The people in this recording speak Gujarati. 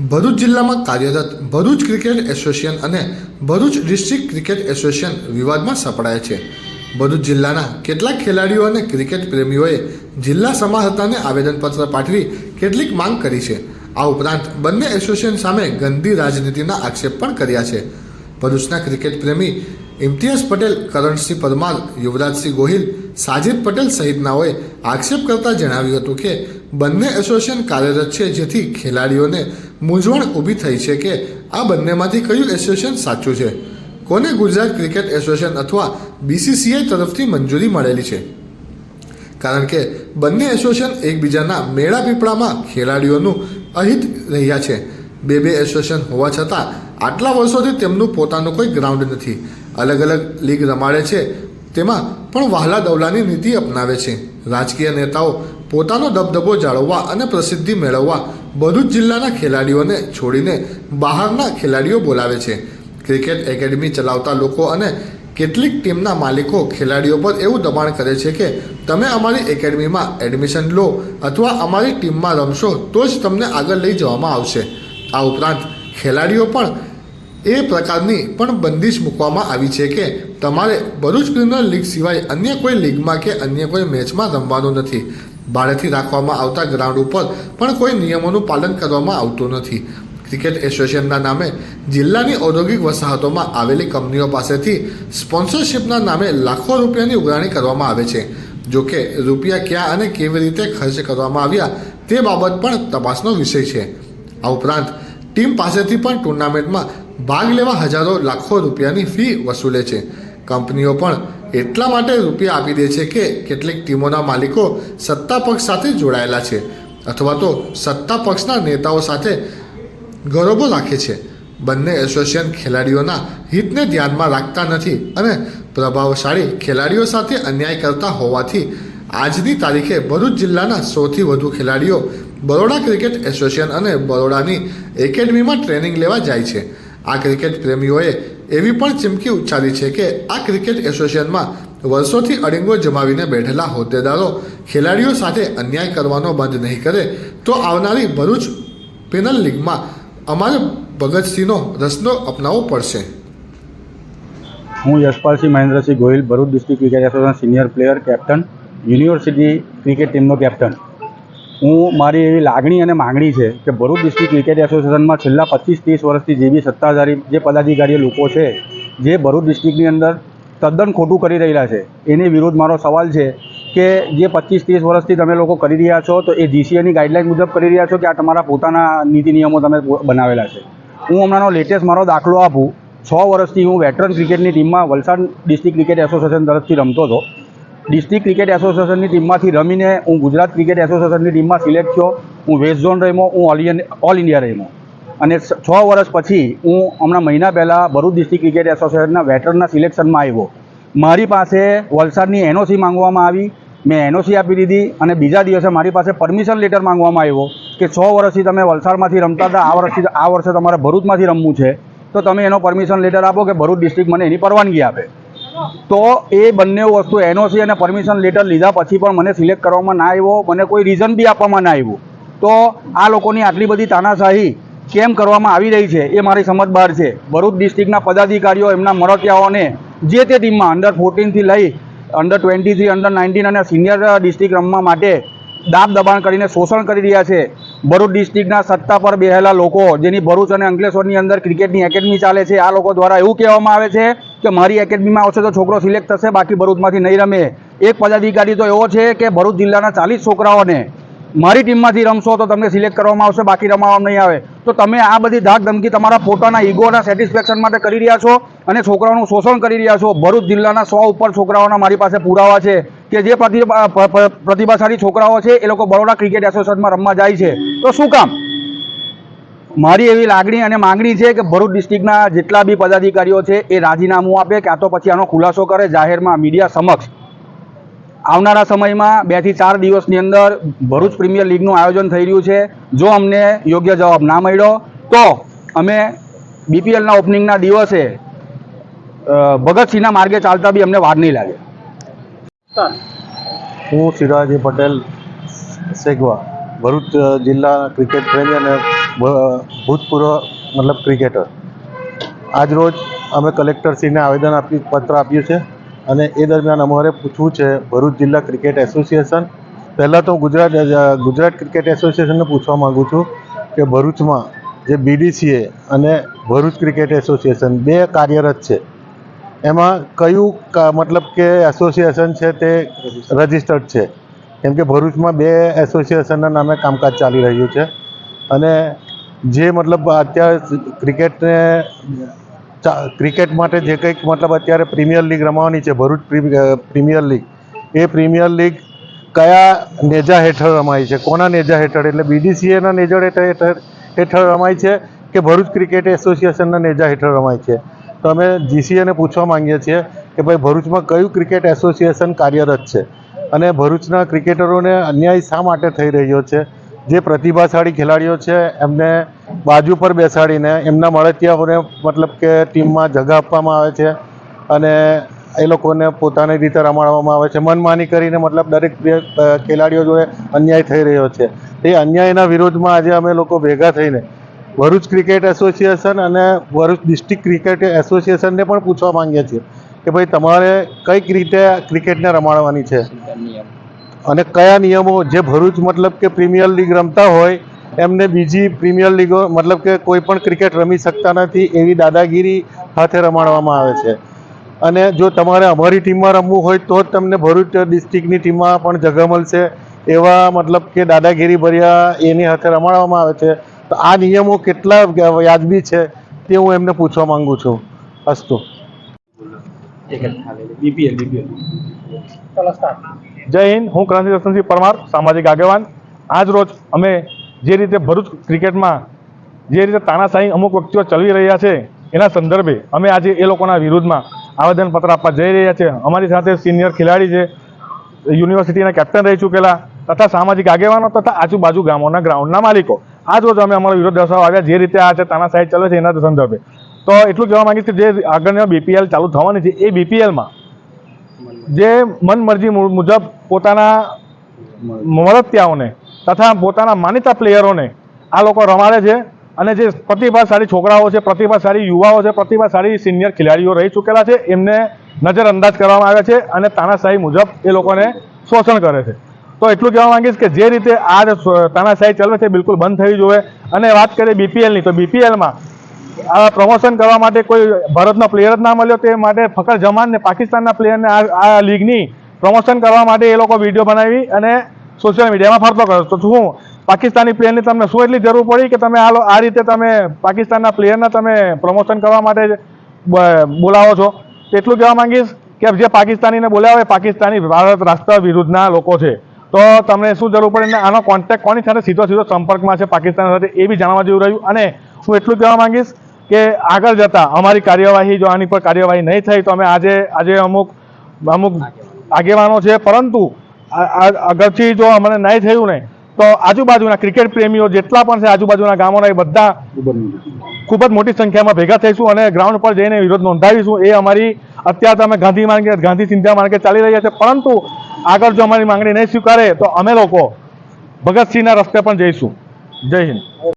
ભરૂચ જિલ્લામાં કાર્યરત ભરૂચ ક્રિકેટ એસોસિએશન અને ભરૂચ ડિસ્ટ્રિક્ટ ક્રિકેટ એસોસિએશન વિવાદમાં સપડાય છે. ભરૂચ જિલ્લાના કેટલાક ખેલાડીઓ અને ક્રિકેટ પ્રેમીઓએ જિલ્લા સમાહર્તાને આવેદનપત્ર પાઠવી કેટલીક માંગ કરી છે. આ ઉપરાંત બંને એસોસિએશન સામે ગંદી રાજનીતિના આક્ષેપ પણ કર્યા છે. ભરૂચના ક્રિકેટ પ્રેમી ઇમ્તિયાઝ પટેલ, કરણસિંહ પરમાર, યુવરાજસિંહ ગોહિલ, સાજિદ પટેલ સહિતનાઓએ આક્ષેપ કરતા જણાવ્યું હતું કે બંને એસોસિએશન કાર્યરત છે જેથી ખેલાડીઓને મૂંઝવણ ઊભી થઈ છે કે આ બંનેમાંથી કયું એસોસિએશન સાચું છે? કોને ગુજરાત ક્રિકેટ એસોસિએશન અથવા બીસીસીઆઈ તરફથી મંજૂરી મળેલી છે? કારણ કે બંને એસોસિએશન એકબીજાના મેળા પીપળામાં ખેલાડીઓનું અહિત રહ્યા છે. બે બે એસોસિએશન હોવા છતાં આટલા વર્ષોથી તેમનું પોતાનું કોઈ ગ્રાઉન્ડ નથી. અલગ અલગ લીગ રમાડે છે. તેમાં પણ વહાલા દવલાની નીતિ અપનાવે છે. રાજકીય નેતાઓ પોતાનો દબદબો જાળવવા અને પ્રસિદ્ધિ મેળવવા ભરૂચ જિલ્લાના ખેલાડીઓને છોડીને બહારના ખેલાડીઓ બોલાવે છે. ક્રિકેટ એકેડમી ચલાવતા લોકો અને કેટલીક ટીમના માલિકો ખેલાડીઓ પર એવું દબાણ કરે છે કે તમે અમારી એકેડમીમાં એડમિશન લો અથવા અમારી ટીમમાં રમશો તો જ તમને આગળ લઈ જવામાં આવશે. આ ઉપરાંત ખેલાડીઓ પણ એ પ્રકારની પણ બંદિશ મૂકવામાં આવી છે કે તમારે ભરૂચ પ્રીમિયર લીગ સિવાય અન્ય કોઈ લીગમાં કે અન્ય કોઈ મેચમાં રમવાનું નથી. ભાડેથી રાખવામાં આવતા ગ્રાઉન્ડ ઉપર પણ કોઈ નિયમોનું પાલન કરવામાં આવતું નથી. ક્રિકેટ એસોસિએશનના નામે જિલ્લાની ઔદ્યોગિક વસાહતોમાં આવેલી કંપનીઓ પાસેથી સ્પોન્સરશિપના નામે લાખો રૂપિયાની ઉઘરાણી કરવામાં આવે છે. જો કે રૂપિયા ક્યાં અને કેવી રીતે ખર્ચ કરવામાં આવ્યા તે બાબત પણ તપાસનો વિષય છે. આ ઉપરાંત ટીમ પાસેથી પણ ટુર્નામેન્ટમાં ભાગ લેવા હજારો લાખો રૂપિયાની ફી વસૂલે છે. કંપનીઓ પણ એટલા માટે રૂપિયા આપી દે છે કે કેટલીક ટીમોના માલિકો સત્તા પક્ષ સાથે જોડાયેલા છે અથવા તો સત્તા પક્ષના નેતાઓ સાથે ગૌરવો રાખે છે. બંને એસોસિએશન ખેલાડીઓના હિતને ધ્યાનમાં રાખતા નથી અને પ્રભાવશાળી ખેલાડીઓ સાથે અન્યાય કરતા હોવાથી આજની તારીખે ભરૂચ જિલ્લાના સૌથી વધુ ખેલાડીઓ બરોડા ક્રિકેટ એસોસિએશન અને બરોડાની એકેડમીમાં ટ્રેનિંગ લેવા જાય છે. આ ક્રિકેટ પ્રેમીઓએ એવી પણ ચીમકી ઉચ્ચારી છે કે આ ક્રિકેટ એસોસિએશનમાં વર્ષોથી અડીંગો જમાવીને બેઠેલા હોદ્દેદારો ખેલાડીઓ સાથે અન્યાય કરવાનો બંધ નહીં કરે, તો આવનારી ભરૂચ પેનલ લીગમાં અમારે ભગતસિંહનો રસનો અપનાવવો પડશે. હું Yashpalsinh Mahendrasinh Gohil, Bharuch district cricket association senior player captain university cricket ટીમનો કેપ્ટન હું, મારી એવી લાગણી અને માગણી છે કે ભરૂચ ડિસ્ટ્રિક્ટ ક્રિકેટ એસોસિએશનમાં છેલ્લા પચીસ ત્રીસ વર્ષથી જે બી સત્તાધારી, જે પદાધિકારી લોકો છે, જે ભરૂચ ડિસ્ટ્રિક્ટની અંદર તદ્દન ખોટું કરી રહેલા છે, એની વિરુદ્ધ મારો સવાલ છે કે જે પચીસ ત્રીસ વર્ષથી તમે લોકો કરી રહ્યા છો, તો એ જીસીએની ગાઈડલાઇન મુજબ કરી રહ્યા છો કે આ તમારા પોતાના નીતિ નિયમો તમે બનાવેલા છે? હું હમણાંનો લેટેસ્ટ મારો દાખલો આપું. છ વર્ષથી હું વેટરન ક્રિકેટની ટીમમાં વલસાડ ડિસ્ટ્રિક્ટ ક્રિકેટ એસોસિએશન તરફથી રમતો હતો. ડિસ્ટ્રિક્ટ ક્રિકેટ એસોસિએશનની ટીમમાંથી રમીને હું ગુજરાત ક્રિકેટ એસોસિએશનની ટીમમાં સિલેક્ટ થયો. હું વેસ્ટ ઝોન રમ્યો, હું ઓલ ઓલ ઇન્ડિયા રમ્યો. અને છ વર્ષ પછી હું હમણાં મહિના પહેલાં ભરૂચ ડિસ્ટ્રિક્ટ ક્રિકેટ એસોસિએશનના વેટરનના સિલેક્શનમાં આવ્યો. મારી પાસે વલસાડની એનઓસી માંગવામાં આવી. મેં એનઓસી આપી દીધી અને બીજા દિવસે મારી પાસે પરમિશન લેટર માંગવામાં આવ્યો કે છ વર્ષથી તમે વલસાડમાંથી રમતા હતા, આ વર્ષથી, આ વર્ષે તમારે ભરૂચમાંથી રમવું છે. તો તમે એનો પરમિશન લેટર આપો કે ભરૂચ ડિસ્ટ્રિક્ટ મને એની પરવાનગી આપે. તો એ બંને વસ્તુ એનઓસી અને પરમિશન લેટર લીધા પછી પણ મને સિલેક્ટ કરવામાં ના આવ્યો. મને કોઈ રીઝન બી આપવામાં ના આવ્યું. તો આ લોકોની આટલી બધી તાનાશાહી કેમ કરવામાં આવી રહી છે એ મારી સમજ બહાર છે. ભરૂચ ડિસ્ટ્રિક્ટના પદાધિકારીઓ એમના મળતિયાઓને જે તે ટીમમાં અંડર ફોર્ટીનથી લઈ અંડર ટ્વેન્ટીથી અંડર નાઇન્ટીન અને સિનિયર ડિસ્ટ્રિક્ટ રમવા માટે દાબ દબાણ કરીને શોષણ કરી રહ્યા છે. ભરૂચ ડિસ્ટ્રિક્ટના સત્તા પર બેહેલા લોકો, જેની ભરૂચ અને અંકલેશ્વરની અંદર ક્રિકેટની એકેડમી ચાલે છે, આ લોકો દ્વારા એવું કહેવામાં આવે છે કે મારી એકેડમીમાં આવશે તો છોકરો સિલેક્ટ થશે, બાકી ભરૂચમાંથી નહીં રમે. એક પદાધિકારી તો એવો છે કે ભરૂચ જિલ્લાના ચાલીસ છોકરાઓને મારી ટીમમાંથી રમશો તો તમને સિલેક્ટ કરવામાં આવશે, બાકી રમાવામાં નહીં આવે. તો તમે આ બધી ધાક ધમકી તમારા પોતાના ઈગોના સેટિસ્ફેક્શન માટે કરી રહ્યા છો અને છોકરાઓનું શોષણ કરી રહ્યા છો. ભરૂચ જિલ્લાના સો ઉપર છોકરાઓના મારી પાસે પુરાવા છે કે જે પ્રતિભાશાળી છોકરાઓ છે, એ લોકો બરોડા ક્રિકેટ એસોસિએશનમાં રમવા જાય છે. તો શું કામ? મારી એવી લાગણી અને માંગણી છે કે ભરૂચ ડિસ્ટ્રિક્ટના જેટલા બી પદાધિકારીઓ છે એ રાજીનામું આપે કાં તો પછી આનો ખુલાસો કરે જાહેરમાં મીડિયા સમક્ષ. આવનારા સમયમાં બેથી ચાર દિવસની અંદર ભરૂચ પ્રીમિયર લીગનું આયોજન થઈ રહ્યું છે. જો અમને યોગ્ય જવાબ ના મળ્યો, તો અમે બીપીએલના ઓપનિંગના દિવસે ભગતસિંહના માર્ગે ચાલતા બી અમને વાર નહીં લાગે. હું સિરાજી પટેલ સેગવા ભરૂચ જિલ્લા ક્રિકેટ પ્રેમી અને ભૂતપૂર્વ મતલબ ક્રિકેટર આજ રોજ અમે કલેક્ટરશ્રીને આવેદન આપી, પત્ર આપ્યું છે અને એ દરમિયાન અમારે પૂછવું છે, ભરૂચ જિલ્લા ક્રિકેટ એસોસિએશન પહેલાં તો ગુજરાત ગુજરાત ક્રિકેટ એસોસિએશનને પૂછવા માગું છું કે ભરૂચમાં જે બીડીસીએ અને ભરૂચ ક્રિકેટ એસોસિએશન બે કાર્યરત છે, એમાં કયું મતલબ કે એસોસિએશન છે તે રજિસ્ટર્ડ છે? કેમ કે ભરૂચમાં બે એસોસિએશનના નામે કામકાજ ચાલી રહ્યું છે અને જે મતલબ અત્યારે ક્રિકેટને ક્રિકેટ માટે જે કંઈક મતલબ અત્યારે પ્રીમિયર લીગ રમવાની છે, ભરૂચ પ્રીમિયર લીગ. એ પ્રીમિયર લીગ કયા નેજા હેઠળ રમાય છે? કોના નેજા હેઠળ? એટલે બીડીસીએના નેજા હેઠળ હેઠળ હેઠળ રમાય છે કે ભરૂચ ક્રિકેટ એસોસિએશનના નેજા હેઠળ રમાય છે? તો અમે જીસીએને પૂછવા માંગીએ છીએ કે ભાઈ ભરૂચમાં કયું ક્રિકેટ એસોસિએશન કાર્યરત છે? અને ભરૂચના ક્રિકેટરોને અન્યાય શા માટે થઈ રહ્યો છે? જે પ્રતિભાશાળી ખેલાડીઓ છે, એમને બાજુ પર બેસાડીને એમના મળતિયાઓને મતલબ કે ટીમમાં જગા આપવામાં આવે છે અને એ લોકોને પોતાની રીતે રમાડવામાં આવે છે. મનમાની કરીને મતલબ દરેક ખેલાડીઓ જોડે અન્યાય થઈ રહ્યો છે. એ અન્યાયના વિરોધમાં આજે અમે લોકો ભેગા થઈને ભરૂચ ક્રિકેટ એસોસિએશન અને ભરૂચ ડિસ્ટ્રિક્ટ ક્રિકેટ એસોસિએશનને પણ પૂછવા માંગીએ છીએ કે ભાઈ તમારે કંઈક રીતે ક્રિકેટને રમાડવાની છે? અને કયા નિયમો જે ભરૂચ મતલબ કે પ્રીમિયર લીગ રમતા હોય એમને બીજી પ્રીમિયર લીગો મતલબ કે કોઈ પણ ક્રિકેટ રમી શકતા નથી એવી દાદાગીરી હાથે રમાડવામાં આવે છે. અને જો તમારે અમારી ટીમમાં રમવું હોય તો જ તમને ભરૂચ ડિસ્ટ્રિક્ટની ટીમમાં પણ જગા મળશે. એવા મતલબ કે દાદાગીરી ભર્યા એની હાથે રમાડવામાં આવે છે. તો આ નિયમો કેટલા વ્યાજબી છે તે હું એમને પૂછવા માંગુ છું. અસ્તુ. BPL BPL. જય હિન્દ. હું ક્રાંતિ દર્શનસિંહ પરમાર, સામાજિક આગેવાન. આજ રોજ અમે જે રીતે ભરૂચ ક્રિકેટમાં જે રીતે તાનાશાહી અમુક વ્યક્તિઓ ચલવી રહ્યા છે, એના સંદર્ભે અમે આજે એ લોકોના વિરુદ્ધમાં આવેદનપત્ર આપવા જઈ રહ્યા છે. અમારી સાથે સિનિયર ખેલાડી છે, યુનિવર્સિટીના કેપ્ટન રહી ચૂકેલા તથા સામાજિક આગેવાનો તથા આજુબાજુ ગામોના ગ્રાઉન્ડના માલિકો. આજ રોજ અમે અમારો વિરોધ દર્શાવવા આવ્યા, જે રીતે આ છે તાનાશાહી ચાલે છે એના સંદર્ભે. તો એટલું કહેવા માંગીશ કે જે આગળની બીપીએલ ચાલુ થવાની છે, એ બીપીએલમાં જે મનમરજી મુજબ પોતાના મળતિયાઓને તથા પોતાના માનીતા પ્લેયરોને આ લોકો રમાડે છે અને જે પ્રતિભાશાળી છોકરાઓ છે, પ્રતિભાશાળી યુવાઓ છે, પ્રતિભાશાળી સિનિયર ખેલાડીઓ રહી ચૂકેલા છે, એમને નજરઅંદાજ કરવામાં આવે છે અને તાનાશાહી મુજબ એ લોકોને શોષણ કરે છે. તો એટલું કહેવા માંગીશ કે જે રીતે આ તાનાશાહી ચાલે છે બિલકુલ બંધ થવી જોઈએ. અને વાત કરીએ બીપીએલની તો બીપીએલમાં આ પ્રમોશન કરવા માટે કોઈ ભારતનો પ્લેયર જ ના મળ્યો તે માટે ફકર જમાન ને પાકિસ્તાનના પ્લેયરને આ લીગની પ્રમોશન કરવા માટે એ લોકો વીડિયો બનાવી અને સોશિયલ મીડિયામાં ફરતો કર્યો તો શું, પાકિસ્તાની પ્લેયરની તમને શું એટલી જરૂર પડી કે તમે આ આ રીતે તમે પાકિસ્તાનના પ્લેયરને તમે પ્રમોશન કરવા માટે બોલાવો છો? એટલું કહેવા માંગીશ કે જે પાકિસ્તાનીને બોલાવે હોય પાકિસ્તાની ભારત રાષ્ટ્ર વિરુદ્ધના લોકો છે. તો તમને શું જરૂર પડે ને આનો કોન્ટેક્ટ કોની સાથે સીધો સીધો સંપર્કમાં છે પાકિસ્તાન સાથે એ બી જાણવા જેવું રહ્યું. અને હું એટલું કહેવા માંગીશ કે આગળ જતા અમારી કાર્યવાહી જો આની પર કાર્યવાહી નહીં થઈ તો અમે આજે આજે અમુક અમુક આગેવાનો છે, પરંતુ આગળથી જો અમને નહીં થયું ને, તો આજુબાજુના ક્રિકેટ પ્રેમીઓ જેટલા પણ છે, આજુબાજુના ગામોના એ બધા ખૂબ જ મોટી સંખ્યામાં ભેગા થઈશું અને ગ્રાઉન્ડ પર જઈને વિરોધ નોંધાવીશું. એ અમારી, અત્યારે અમે ગાંધી માર્ગે, ગાંધી ચિંતા માર્ગે ચાલી રહ્યા છે, પરંતુ આગળ જો અમારી માંગણી નહીં સ્વીકારે તો અમે લોકો ભગતસિંહના રસ્તે પણ જઈશું. જય હિન્દ.